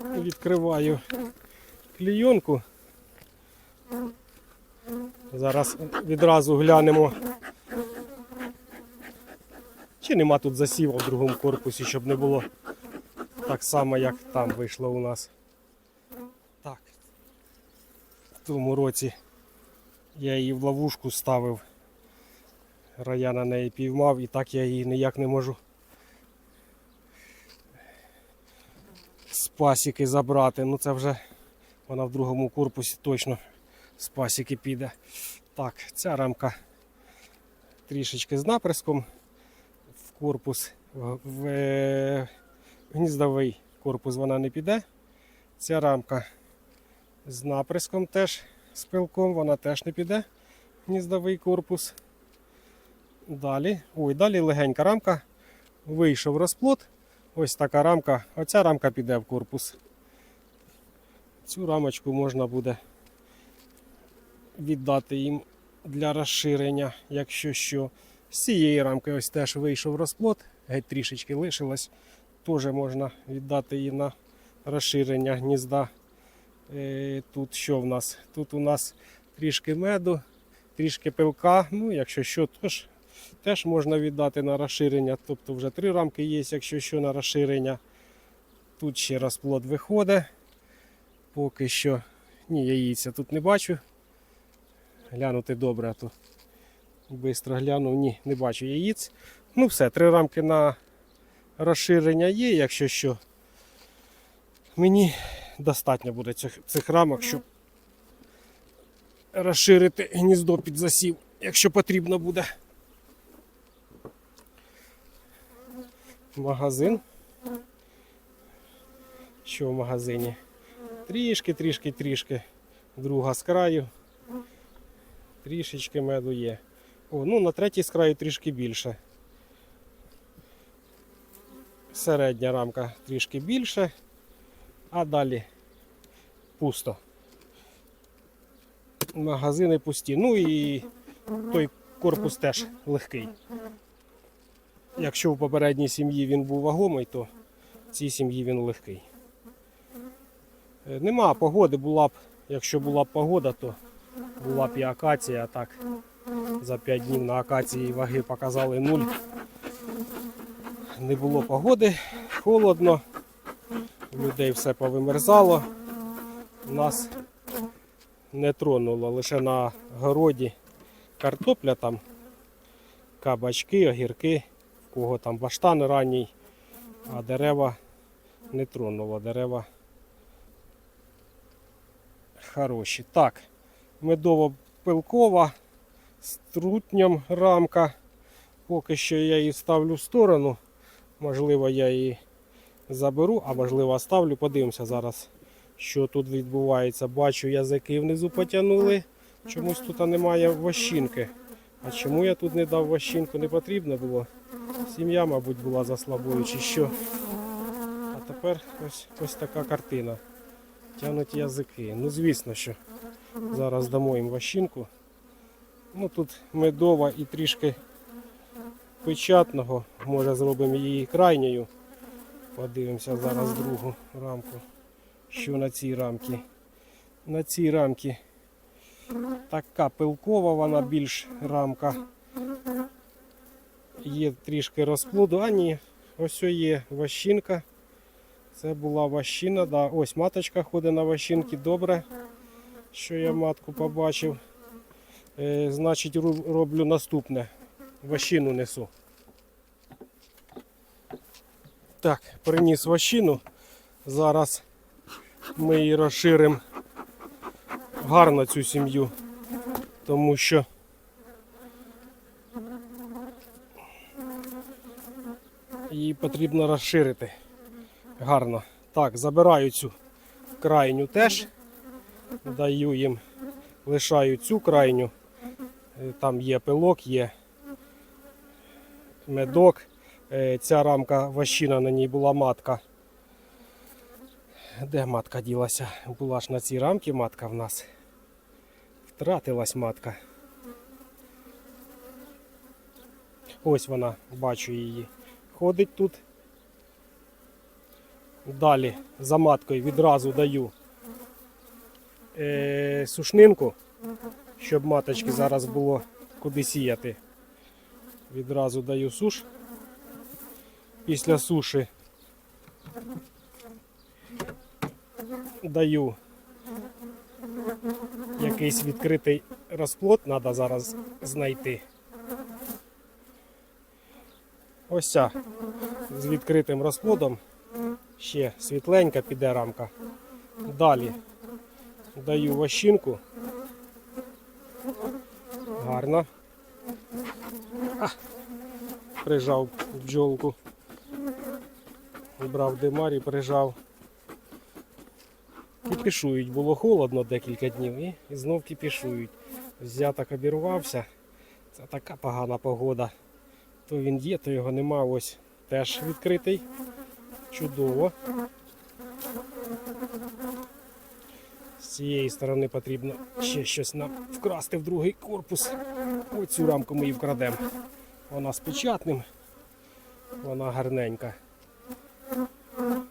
Відкриваю клійонку. Зараз відразу глянемо. Чи нема тут засіва в другому корпусі, щоб не було так само, як там вийшло у нас. Так. В тому році я її в ловушку ставив. Рая на неї піймав і так я її ніяк не можу пасіки забрати. Ну це вже вона в другому корпусі точно з пасіки піде. Так, ця рамка трішечки з наприском в корпус, в, в е, гніздовий корпус вона не піде. Ця рамка з наприском теж з пилком, вона теж не піде. Гніздовий корпус. Далі. Ой, далі легенька рамка. Вийшов розплод. Ось така рамка. Оця рамка піде в корпус. Цю рамочку можна буде віддати їм для розширення, якщо що. З цієї рамки ось теж вийшов розплод, геть трішечки лишилось. Теж можна віддати її на розширення гнізда. Е, Тут що в нас? Тут у нас трішки меду, трішки пилка. Ну, якщо що, теж, теж можна віддати на розширення. Тобто вже три рамки є, якщо що на розширення. Тут ще розплод виходить. Поки що ні, яїця тут не бачу. Глянути добре, а то швидко глянув, ні, не бачу яїць. Ну все, три рамки на розширення є, якщо що. Мені достатньо буде цих, цих рамок, щоб розширити гніздо під засів, якщо потрібно буде. Магазин. Що в магазині? Трішки, трішки, трішки. Друга з краю. Трішечки меду є. О, ну на третій з краю трішки більше. Середня рамка трішки більше, а далі пусто. Магазини пусті. Ну і той корпус теж легкий. Якщо в попередній сім'ї він був вагомий, то в цій сім'ї він легкий. Е, Нема погоди, була б, якщо була б погода, то була б і акація, а так за 5 днів на акації ваги показали 0. Не було погоди, холодно, у людей все повимерзало. Нас не тронуло, лише на городі картопля там, кабачки, огірки, кого там баштан ранній, а дерева не тронуло, дерева хороші. Так, медово-пилкова з трутням рамка. Поки що я її ставлю в сторону. Можливо, я її заберу, а можливо оставлю. Подивимося зараз, що тут відбувається. Бачу, язики внизу потягнули. Чомусь тут немає вощинки. А чому я тут не дав вощинку? Не потрібно було. Сім'я, мабуть, була за слабою чи що. А тепер ось, ось така картина. Тянуть язики. Ну, звісно, що зараз дамо їм вощинку. Ну тут медова і трішки печатного. Може зробимо її крайньою. Подивимося зараз другу рамку. Що на цій рамці? На цій рамці така пилкова, вона більш рамка. Є трішки розплоду. А ні, ось є ващинка. Це була ващина. Да. Ось маточка ходить на ващинки. Добре, що я матку побачив. Е, значить, роблю наступне. Ващину несу. Так, приніс ващину. Зараз ми її розширимо гарно цю сім'ю, тому що її потрібно розширити гарно. Так, забираю цю крайню теж, даю їм, лишаю цю крайню. Е, Там є пилок, є медок. Е, Ця рамка ващина на ній була матка. Де матка ділася? Була ж на цій рамці матка в нас. Втратилась матка. Ось вона, бачу її. Ходить тут. Далі за маткою відразу даю е, сушнинку, щоб маточки зараз було куди сіяти. Відразу даю суш. Після суші даю якийсь відкритий розплод, треба зараз знайти. Ось ця з відкритим розплодом. Ще світленька піде рамка. Далі даю вощинку. Гарно. А, прижав бджолку. Брав димарі, прижав. Кипішують, було холодно декілька днів і, і знов кипішують. Я так обірвався. Це така погана погода. То він є, то його нема. Ось теж відкритий. Чудово. З цієї сторони потрібно ще щось нам вкрасти в другий корпус. Оцю рамку ми і вкрадемо. Вона з печатним, вона гарненька.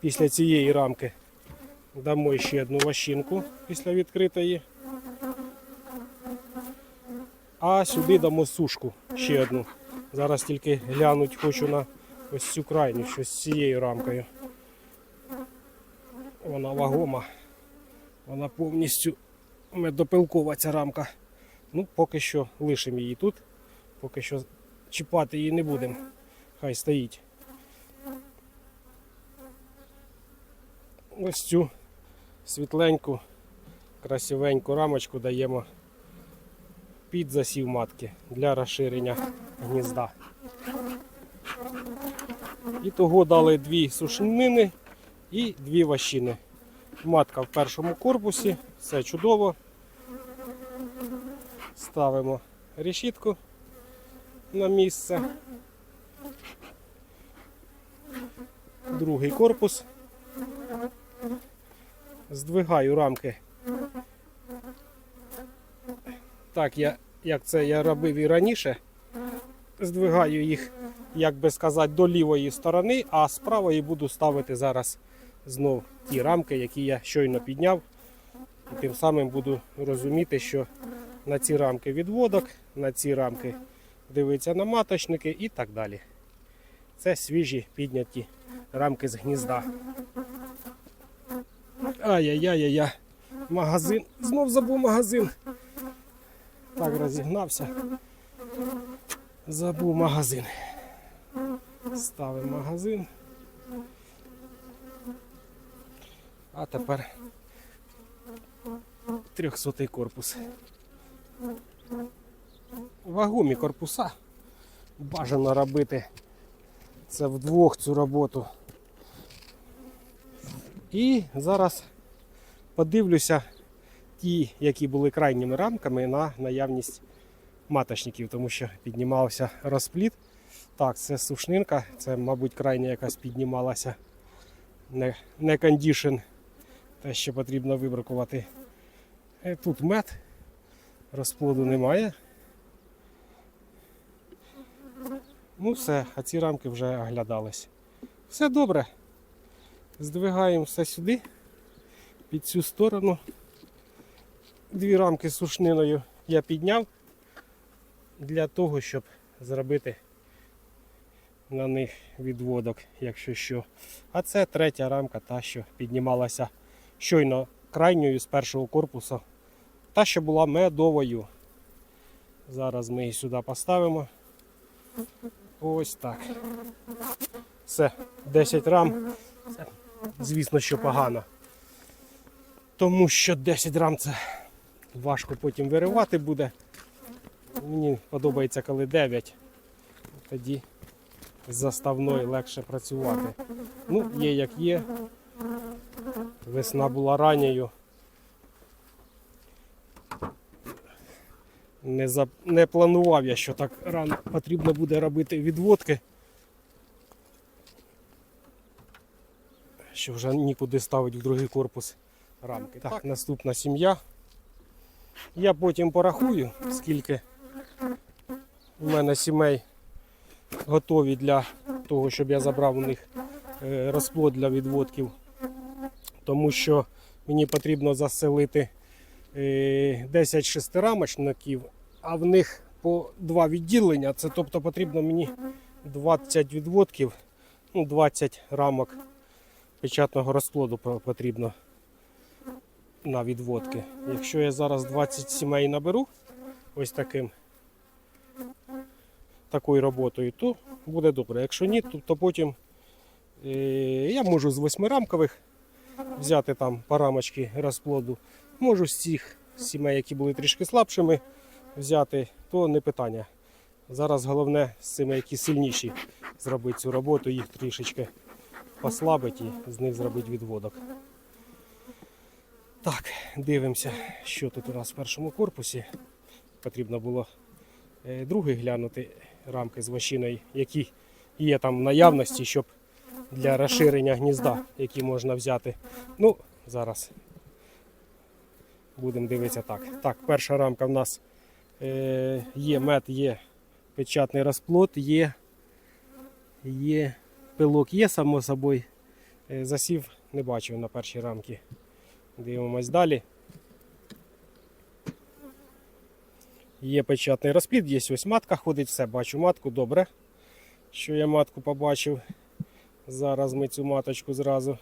Після цієї рамки дамо ще одну ващинку після відкритої. А сюди дамо сушку ще одну. Зараз тільки глянуть хочу на ось цю крайню, що з цією рамкою. Вона вагома. Вона повністю медопилкова ця рамка. Ну, поки що лишимо її тут. Поки що чіпати її не будемо. Хай стоїть. Ось цю світленьку, красивеньку рамочку даємо під засів матки для розширення гнізда. І того дали дві сушнини і дві ващини. Матка в першому корпусі, все чудово. Ставимо решітку на місце. Другий корпус. Здвигаю рамки. Так, я, як це я робив і раніше. Здвигаю їх, як би сказати, до лівої сторони, а з правої буду ставити зараз знов ті рамки, які я щойно підняв. І тим самим буду розуміти, що на ці рамки відводок, на ці рамки дивиться на маточники і так далі. Це свіжі підняті рамки з гнізда. Ай-яй-яй-яй. Магазин. Знов забув магазин. Так розігнався. Забув магазин. Ставимо магазин. А тепер 300 корпус. Вагомі корпуса. Бажано робити це вдвох цю роботу. І зараз подивлюся ті, які були крайніми рамками на наявність маточників, тому що піднімався розпліт. Так, це сушнинка, це, мабуть, крайня якась піднімалася. Не, не кондішн, те, що потрібно вибракувати. Е, Тут мед, розплоду немає. Ну все, а ці рамки вже оглядались. Все добре. Здвигаємо все сюди, під цю сторону. Дві рамки з сушниною я підняв для того, щоб зробити на них відводок, якщо що. А це третя рамка, та, що піднімалася щойно крайньою з першого корпусу. Та, що була медовою. Зараз ми її сюди поставимо. Ось так. Все, 10 рам. Це, звісно, що погано. Тому що 10 рам це важко потім виривати буде. Мені подобається, коли 9. Тоді з заставною легше працювати. Ну, є як є. Весна була ранньою. Не, за... не планував я, що так рано потрібно буде робити відводки. Що вже нікуди ставити в другий корпус рамки. Так, наступна сім'я. Я потім порахую, скільки у мене сімей готові для того, щоб я забрав у них е, розплод для відводків тому що мені потрібно заселити е, 10 шестирамочників, а в них по два відділення. Це тобто потрібно мені 20 відводків, ну 20 рамок печатного розплоду потрібно на відводки. Якщо я зараз 20 сімей наберу ось таким такою роботою, то буде добре. Якщо ні, то, то потім е, я можу з восьмирамкових взяти там по розплоду. Можу з цих сімей, які були трішки слабшими, взяти, то не питання. Зараз головне з цими, які сильніші, зробити цю роботу, їх трішечки послабити і з них зробити відводок. Так, дивимося, що тут у нас в першому корпусі. Потрібно було е, другий глянути рамки з вощиною, які є там в наявності, щоб для розширення гнізда, які можна взяти. Ну, зараз будемо дивитися так. Так, перша рамка в нас е, є мед, є печатний розплод, є, є пилок, є, само собою. Е, засів не бачив на першій рамці. Дивимось далі. Є печатний розплід, є ось матка ходить, все, бачу матку, добре. Що я матку побачив. Зараз ми цю маточку зразу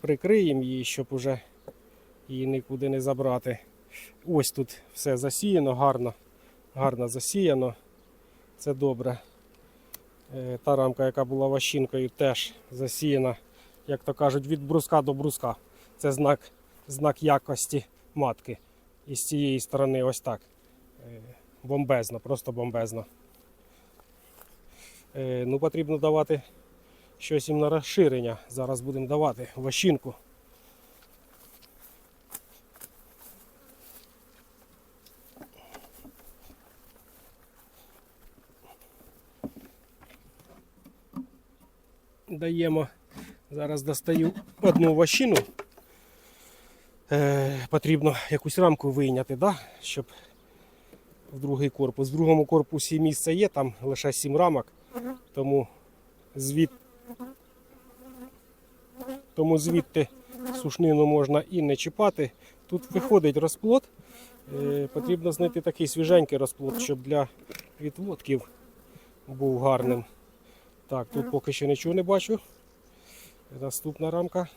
прикриємо її, щоб уже її нікуди не забрати. Ось тут все засіяно, гарно, гарно засіяно. Це добре. Е, Та рамка, яка була ващинкою, теж засіяна, як то кажуть, від бруска до бруска. Це знак, знак якості матки. І з цієї сторони ось так. Е, Бомбезно, просто бомбезно. Е, Ну, потрібно давати щось їм на розширення. Зараз будемо давати ващинку. Даємо. Зараз достаю одну ващину. Е, потрібно якусь рамку вийняти, да? щоб в другий корпус. В другому корпусі місце є, там лише 7 рамок, тому звід... тому звідти сушнину можна і не чіпати. Тут виходить розплод. Е, потрібно знайти такий свіженький розплод, щоб для відводків був гарним. Так, тут поки що нічого не бачу. Наступна рамка.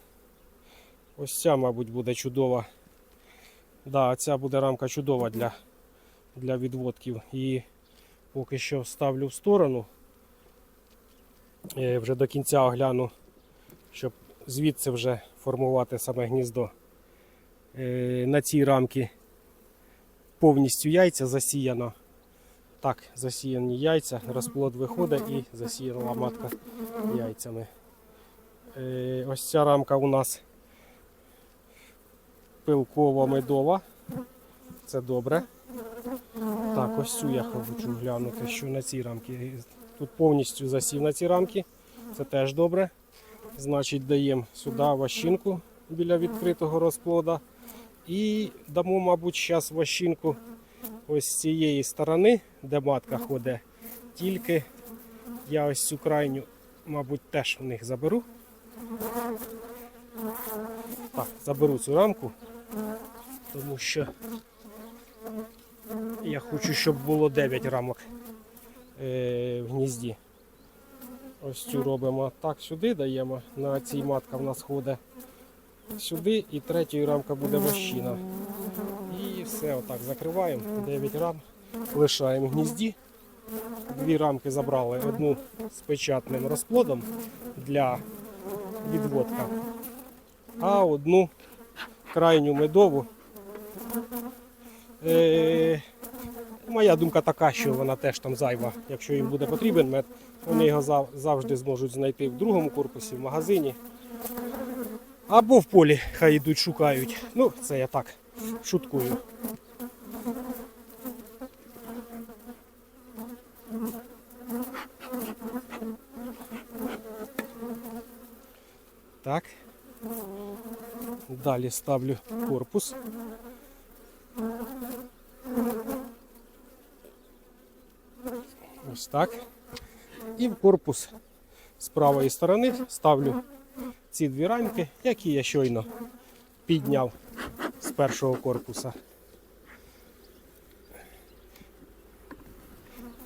Ось ця, мабуть, буде чудова. Да, ця буде рамка чудова для, для відводків. І поки що ставлю в сторону. Е, Вже до кінця огляну, щоб звідси вже формувати саме гніздо. Е, На цій рамці повністю яйця засіяно. Так, засіяні яйця, розплод виходить і засіяна матка яйцями. Е, Ось ця рамка у нас пилково-медова. Це добре. Так, ось цю я хочу глянути, що на цій рамці. Тут повністю засів на ці рамки. Це теж добре. Значить, даємо сюди ващинку біля відкритого розплода. І дамо, мабуть, зараз ващинку ось з цієї сторони, де матка ходить. Тільки я ось цю крайню, мабуть, теж в них заберу. Так, заберу цю рамку, тому що я хочу, щоб було 9 рамок е, в гнізді. Ось цю робимо так, сюди даємо. На цій матка в нас ходить сюди і третьою рамка буде вощина. І все, отак закриваємо. 9 рам. Лишаємо в гнізді. Дві рамки забрали. Одну з печатним розплодом для відводка, а одну крайню медову. Е, моя думка така, що вона теж там зайва. Якщо їм буде потрібен мед, вони його завжди зможуть знайти в другому корпусі, в магазині. Або в полі хай йдуть шукають. Ну, це я так шуткую. Так. Далі ставлю корпус. Ось так. І в корпус з правої сторони ставлю ці дві рамки, які я щойно підняв з першого корпуса.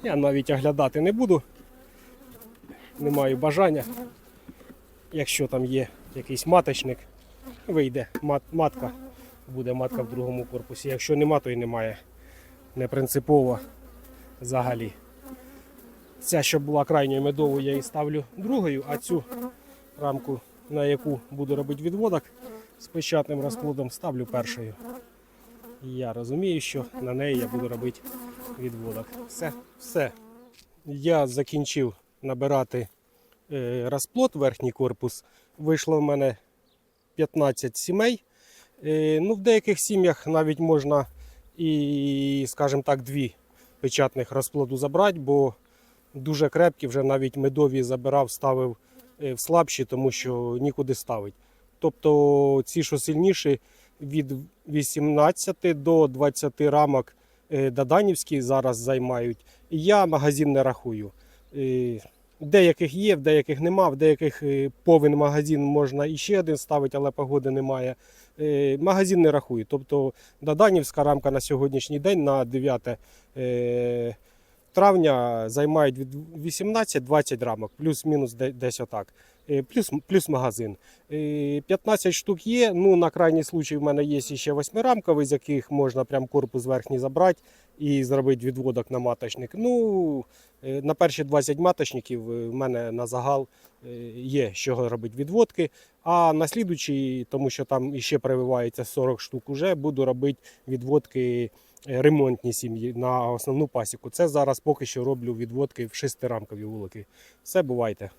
Я навіть оглядати не буду. Не маю бажання. Якщо там є якийсь маточник, вийде мат, матка, буде матка в другому корпусі. Якщо нема, то й немає. Не принципово взагалі. Ця, що була крайньою медовою, я її ставлю другою, а цю рамку, на яку буду робити відводок з печатним розплодом, ставлю першою. І я розумію, що на неї я буду робити відводок. Все, все. Я закінчив набирати розплод, верхній корпус. Вийшло в мене 15 сімей. Е, ну, в деяких сім'ях навіть можна і, скажімо так, дві печатних розплоду забрати, бо дуже крепкі, вже навіть медові забирав, ставив е, в слабші, тому що нікуди ставить. Тобто ці, що сильніші, від 18 до 20 рамок е, Даданівські зараз займають. Я магазин не рахую. Деяких є, в деяких нема, в деяких е, повен магазин можна і ще один ставити, але погоди немає. Е, Магазин не рахує. Тобто Даданівська рамка на сьогоднішній день на 9 е, травня займають від 18-20 рамок, плюс-мінус десь отак. Е, Плюс, плюс магазин. Е, 15 штук є. Ну, на крайній случай в мене є ще восьмирамковий, з яких можна прям корпус верхній забрати і зробити відводок на маточник. Ну, е, на перші 20 маточників е, в мене на загал е, є чого робити відводки. А на слідучий, тому що там іще прививається 40 штук, уже буду робити відводки е, ремонтні сім'ї на основну пасіку. Це зараз поки що роблю відводки в шестирамкові вулики. Все бувайте.